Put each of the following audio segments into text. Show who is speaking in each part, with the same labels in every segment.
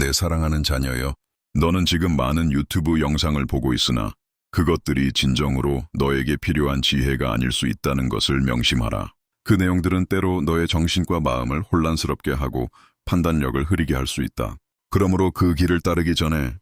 Speaker 1: 내 사랑하는 자녀여, 너는 지금 많은 유튜브 영상을 보고 있으나 그것들이 진정으로 너에게 필요한 지혜가 아닐 수 있다는 것을 명심하라. 그 내용들은 때로 너의 정신과 마음을 혼란스럽게 하고 판단력을 흐리게 할 수 있다. 그러므로 그 길을 따르기 전에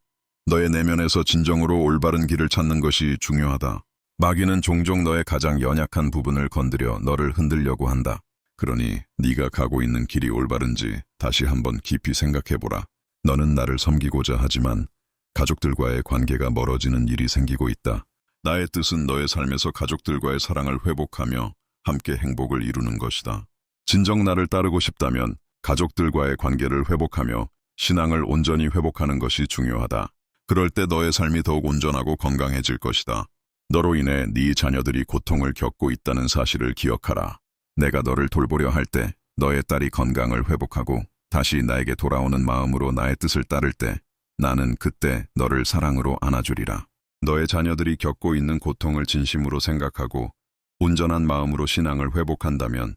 Speaker 1: 너의 내면에서 진정으로 올바른 길을 찾는 것이 중요하다. 마귀는 종종 너의 가장 연약한 부분을 건드려 너를 흔들려고 한다. 그러니 네가 가고 있는 길이 올바른지 다시 한번 깊이 생각해보라. 너는 나를 섬기고자 하지만 가족들과의 관계가 멀어지는 일이 생기고 있다. 나의 뜻은 너의 삶에서 가족들과의 사랑을 회복하며 함께 행복을 이루는 것이다. 진정 나를 따르고 싶다면 가족들과의 관계를 회복하며 신앙을 온전히 회복하는 것이 중요하다. 그럴 때 너의 삶이 더욱 온전하고 건강해질 것이다. 너로 인해 네 자녀들이 고통을 겪고 있다는 사실을 기억하라. 내가 너를 돌보려 할 때 너의 딸이 건강을 회복하고 다시 나에게 돌아오는 마음으로 나의 뜻을 따를 때 나는 그때 너를 사랑으로 안아주리라. 너의 자녀들이 겪고 있는 고통을 진심으로 생각하고 온전한 마음으로 신앙을 회복한다면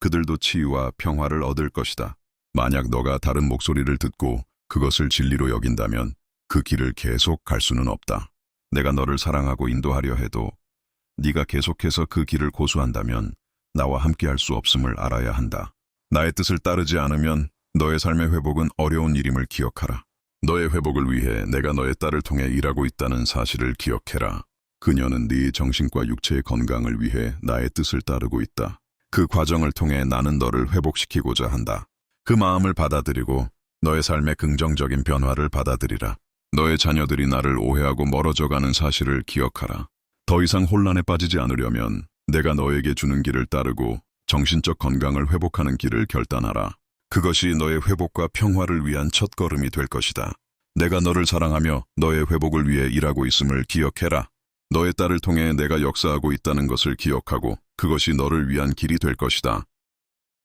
Speaker 1: 그들도 치유와 평화를 얻을 것이다. 만약 너가 다른 목소리를 듣고 그것을 진리로 여긴다면 그 길을 계속 갈 수는 없다. 내가 너를 사랑하고 인도하려 해도 네가 계속해서 그 길을 고수한다면 나와 함께할 수 없음을 알아야 한다. 나의 뜻을 따르지 않으면 너의 삶의 회복은 어려운 일임을 기억하라. 너의 회복을 위해 내가 너의 딸을 통해 일하고 있다는 사실을 기억해라. 그녀는 네 정신과 육체의 건강을 위해 나의 뜻을 따르고 있다. 그 과정을 통해 나는 너를 회복시키고자 한다. 그 마음을 받아들이고 너의 삶의 긍정적인 변화를 받아들이라. 너의 자녀들이 나를 오해하고 멀어져가는 사실을 기억하라. 더 이상 혼란에 빠지지 않으려면 내가 너에게 주는 길을 따르고 정신적 건강을 회복하는 길을 결단하라. 그것이 너의 회복과 평화를 위한 첫걸음이 될 것이다. 내가 너를 사랑하며 너의 회복을 위해 일하고 있음을 기억해라. 너의 딸을 통해 내가 역사하고 있다는 것을 기억하고 그것이 너를 위한 길이 될 것이다.